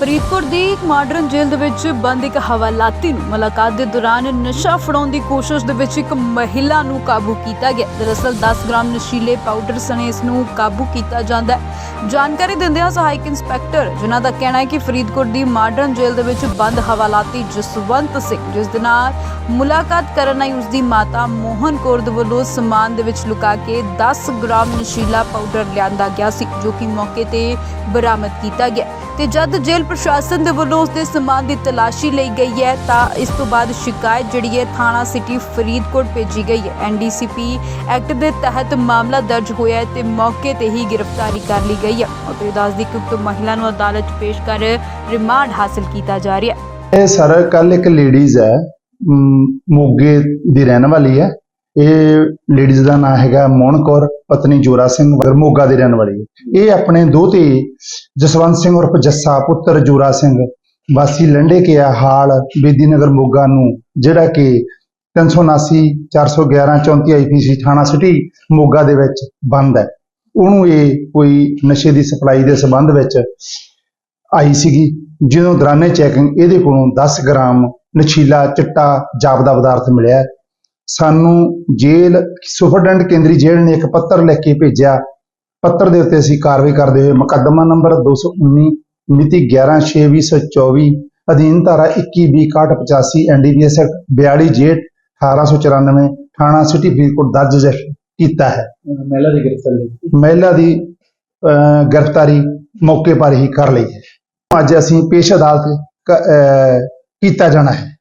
ਫਰੀਦਕੋਟ ਦੀ modern ਜੇਲ੍ਹ ਦੇ ਵਿੱਚ ਬੰਦ ਇੱਕ ਹਵਾਲਾਤੀ ਨੂੰ ਮੁਲਾਕਾਤ ਦੇ ਦੌਰਾਨ ਨਸ਼ਾ ਫੜਾਉਣ ਦੀ ਕੋਸ਼ਿਸ਼ ਦੇ ਵਿੱਚ ਇੱਕ ਮਹਿਲਾ ਨੂੰ ਕਾਬੂ ਕੀਤਾ ਗਿਆ। ਦਰਅਸਲ 10 ਗ੍ਰਾਮ ਨਸ਼ੀਲੇ ਪਾਊਡਰ ਸਣੇ ਇਸ ਨੂੰ ਕਾਬੂ ਕੀਤਾ ਜਾਂਦਾ ਹੈ। ਜਾਣਕਾਰੀ ਦਿੰਦਿਆਂ ਸਹਾਇਕ ਇੰਸਪੈਕਟਰ, ਜਿਨ੍ਹਾਂ ਦਾ ਕਹਿਣਾ ਹੈ ਕਿ ਫਰੀਦਕੋਟ ਦੀ ਮਾਡਰਨ ਜੇਲ੍ਹ ਦੇ ਵਿੱਚ ਬੰਦ ਹਵਾਲਾਤੀ ਜਸਵੰਤ ਸਿੰਘ, ਜਿਸ ਦੇ ਨਾਲ ਮੁਲਾਕਾਤ ਕਰਨ ਆਈ ਉਸ ਦੀ ਮਾਤਾ ਮੋਹਨ ਕੌਰ ਦੇ ਵੱਲੋਂ ਸਮਾਨ ਦੇ ਵਿੱਚ ਲੁਕਾ ਕੇ 10 ਗ੍ਰਾਮ ਨਸ਼ੀਲਾ ਪਾਊਡਰ ਲਿਆਂਦਾ ਗਿਆ ਸੀ, ਜੋ ਕਿ ਮੌਕੇ ਤੇ ਬਰਾਮਦ ਕੀਤਾ ਗਿਆ। ਤੇ ਜਦ ਜੇਲ੍ਹ ਪ੍ਰਸ਼ਾਸਨ ਦੇ ਵੱਲੋਂ ਉਸ ਦੇ ਸਮਾਨ ਦੀ ਤਲਾਸ਼ੀ ਲਈ ਗਈ ਹੈ, ਤਾਂ ਇਸ ਤੋਂ ਬਾਅਦ ਸ਼ਿਕਾਇਤ ਜਿਹੜੀ ਹੈ ਥਾਣਾ ਸਿਟੀ ਫਰੀਦਕੋਟ ਭੇਜੀ ਗਈ ਹੈ। ਐਨਡੀਸੀਪੀ ਐਕਟ ਦੇ ਤਹਿਤ ਮਾਮਲਾ ਦਰਜ ਹੋਇਆ ਹੈ ਤੇ ਮੌਕੇ ਤੇ ਹੀ ਗ੍ਰਿਫਤਾਰੀ ਕਰ ਲਈ ਗਈ ਹੈ। ਅਤੇ ਦੱਸ ਦੀ ਕਿ ਉਕਤ ਮਹਿਲਾ ਨੂੰ ਅਦਾਲਤ 'ਚ ਪੇਸ਼ ਕਰ ਰਿਮਾਂਡ ਹਾਸਲ ਕੀਤਾ ਜਾ ਰਿਹਾ ਹੈ। ਇਹ ਸਰ ਕੱਲ ਇੱਕ ਲੇਡੀਜ਼ ਹੈ ਮੋਗੇ ਦੀ ਰਹਿਣ ਵਾਲੀ ਹੈ। ਇਹ ਲੇਡੀਜ਼ ਦਾ ਨਾਮ ਹੈਗਾ ਮੋਹਨ ਕੌਰ, ਪਤਨੀ ਜੋਰਾ ਸਿੰਘ ਵਰ ਮੋਗਾ ਦੀ ਰਹਿਣ ਵਾਲੀ ਹੈ। ਇਹ ਆਪਣੇ ਦੋਤੇ ਜਸਵੰਤ ਸਿੰਘ ਉਰਫ ਜੱਸਾ, ਪੁੱਤਰ ਜੋਰਾ ਸਿੰਘ, ਵਾਸੀ ਲੰਡੇ ਕੇ ਆ ਹਾਲ, ਬੇਦੀ ਨਗਰ ਮੋਗਾ ਨੂੰ, ਜਿਹੜਾ ਕਿ 379 411 34 ਆਈਪੀਸੀ ਥਾਣਾ ਸਿਟੀ, ਮੋਗਾ ਦੇ ਵਿੱਚ ਬੰਦ ਹੈ। ਉਹਨੂੰ ਇਹ ਕੋਈ ਨਸ਼ੇ ਦੀ ਸਪਲਾਈ ਦੇ ਸੰਬੰਧ ਵਿੱਚ ਆਈ ਸੀਗੀ ਜਦੋਂ ਦੌਰਾਨੇ ਚੈਕਿੰਗ ਇਹਦੇ ਕੋਲੋਂ 10 ਗ੍ਰਾਮ ਨਸ਼ੀਲਾ ਚਿੱਟਾ ਜਾਪਦਾ ਪਦਾਰਥ ਮਿਲਿਆ ਸਾਨੂੰ ਜੇਲ੍ਹ ਸੁਪਰਡੈਂਟ ਕੇਂਦਰੀ ਜੇਲ੍ਹ ਨੇ ਇੱਕ ਪੱਤਰ ਲਿਖ ਕੇ ਭੇਜਿਆ। ਪੱਤਰ ਦੇ ਉੱਤੇ ਅਸੀਂ ਕਾਰਵਾਈ ਕਰਦੇ ਹੋਏ ਮੁਕੱਦਮਾ ਨੰਬਰ 219 ਮਿਤੀ 11/6/2024 ਅਧੀਨ ਧਾਰਾ 21/6185 ਐਨਡੀਪੀਐਸ ਐਕਟ 42 ਜੇਠ 1894 ਥਾਣਾ ਸਿਟੀ ਫਰੀਦਕੋਟ ਦਰਜ ਕੀਤਾ ਹੈ। ਮਹਿਲਾ ਦੀ ਗ੍ਰਿਫਤਾਰੀ ਮਹਿਲਾ ਦੀ ਗ੍ਰਿਫਤਾਰੀ ਮੌਕੇ ਪਰ ਹੀ ਕਰ ਲਈ ਹੈ। ਅੱਜ ਅਸੀਂ ਪੇਸ਼ ਅਦਾਲਤ ਕੀਤਾ ਜਾਣਾ ਹੈ।